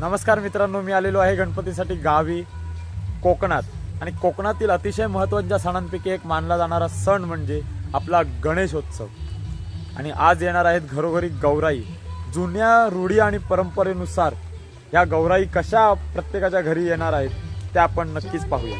नमस्कार मित्रांनो मी आलेलो आहे गणपतीसाठी गावी कोकणात. आणि कोकणातील अतिशय महत्त्वाच्या सणांपैकी एक मानला जाणारा सण म्हणजे आपला गणेशोत्सव. आणि आज येणार आहेत घरोघरी गौराई. जुन्या रूढी आणि परंपरेनुसार या गौराई कशा प्रत्येकाच्या घरी येणार आहेत त्या आपण नक्कीच पाहूया.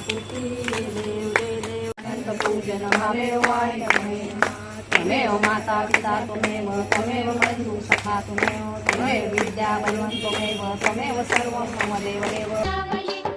कामना देव पूजन हरे वाय माता पिता त्वमेव त्वमेव बंधु सखा त्वमेव त्वमेव विद्या बलवन् त्वमेव त्वमेव सर्वं मम देव देव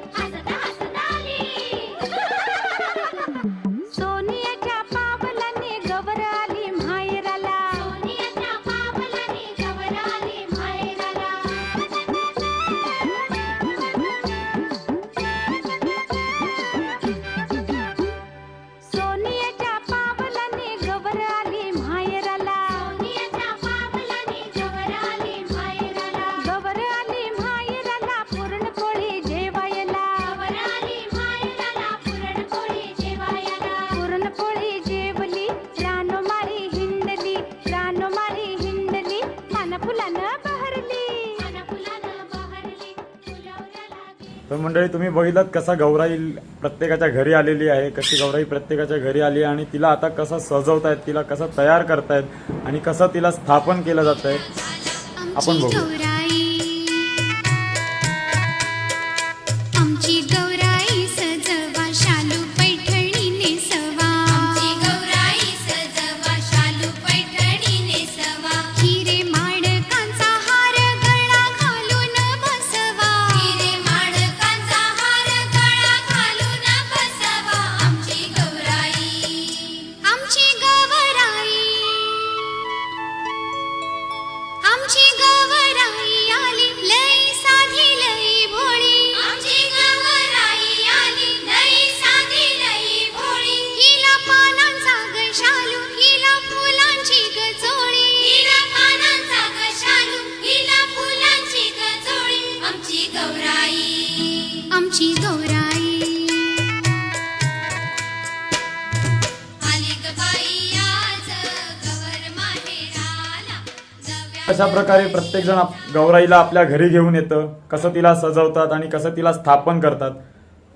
तर मंडळी तुम्ही बघितलात कसा गौराई प्रत्येकाच्या घरी आलेली आहे कशी गौराई प्रत्येकाच्या घरी आली आहे आणि तिला आता कसं सजवतायत तिला कसं तयार करतायत आणि कसं तिला स्थापन केलं जात आहे आपण बघू. आमची गौराई अशा प्रकारे प्रत्येक जण गौराईला आपल्या घरी घेऊन येतं. कसं तिला सजवतात आणि कसं तिला स्थापन करतात.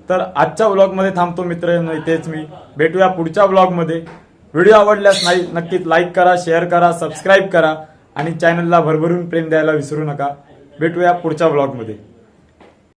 तर आजच्या ब्लॉगमध्ये थांबतो मित्र इथेच मी. भेटूया पुढच्या ब्लॉगमध्ये व्हिडिओ आवडल्यास नाही नक्कीच लाईक करा शेअर करा सबस्क्राईब करा. आणि चॅनलला भरभरून प्रेम द्यायला विसरू नका. भेटूया पुढच्या ब्लॉगमध्ये